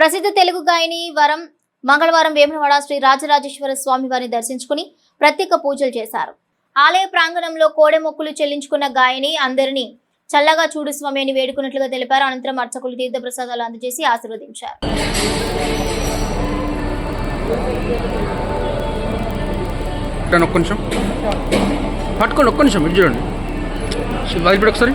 ప్రసిద్ధ తెలుగు గాయని వరం మంగళవారం వేములవాడ శ్రీ రాజరాజేశ్వర స్వామి వారిని దర్శించుకుని ప్రత్యేక పూజలు చేశారు. ఆలయ ప్రాంగణంలో కోడె మొక్కులు చెల్లించుకున్న గాయని అందరినీ చల్లగా చూడు స్వామి అని వేడుకున్నట్లుగా తెలిపారు. అనంతరం అర్చకులు తీర్థప్రసాదాలు అందజేసి ఆశీర్వదించారు. ఒక్క నిమిషం. పట్టుకోండి ఒక్క నిమిషం. ఇటు చూడండి. ఒకసారి.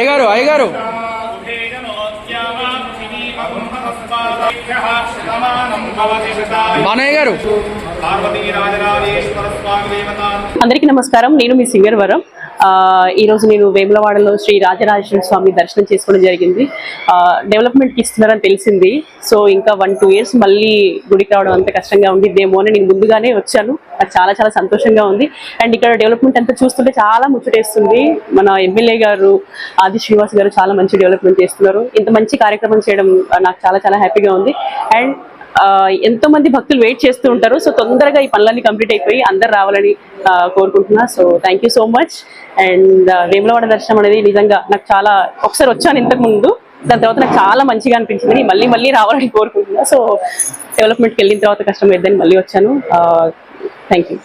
అయ్యగారు అయ్యగారు. అందరికీ నమస్కారం. నేను మీ సింగర్ వరం. ఈరోజు నేను వేములవాడలో శ్రీ రాజరాజేశ్వర స్వామి దర్శనం చేసుకోవడం జరిగింది. డెవలప్మెంట్కి ఇస్తున్నారని తెలిసింది. సో ఇంకా వన్ టూ ఇయర్స్ మళ్ళీ గుడికి రావడం అంత కష్టంగా ఉండిద్దేమో అని నేను ముందుగానే వచ్చాను. నాకు చాలా చాలా సంతోషంగా ఉంది. అండ్ ఇక్కడ డెవలప్మెంట్ అంతా చూస్తుంటే చాలా ముచ్చటేస్తుంది. మన ఎమ్మెల్యే గారు ఆది శ్రీనివాస్ గారు చాలా మంచి డెవలప్మెంట్ చేస్తున్నారు. ఇంత మంచి కార్యక్రమం చేయడం నాకు చాలా చాలా హ్యాపీగా ఉంది. అండ్ ఎంతో మంది భక్తులు వెయిట్ చేస్తూ ఉంటారు. సో తొందరగా ఈ పనులన్నీ కంప్లీట్ అయిపోయి అందరు రావాలని కోరుకుంటున్నా. So thank you so much and Vemulawada దర్శనం అనేది నిజంగా నాకు చాలా ఒకసారి వచ్చాను ఇంతకు ముందు. దాని తర్వాత నాకు చాలా మంచిగా అనిపించింది మళ్ళీ మళ్ళీ రావాలని కోరుకుంటున్నా. సో డెవలప్మెంట్కి వెళ్ళిన తర్వాత కష్టం అయిద్దని మళ్ళీ వచ్చాను. Thank you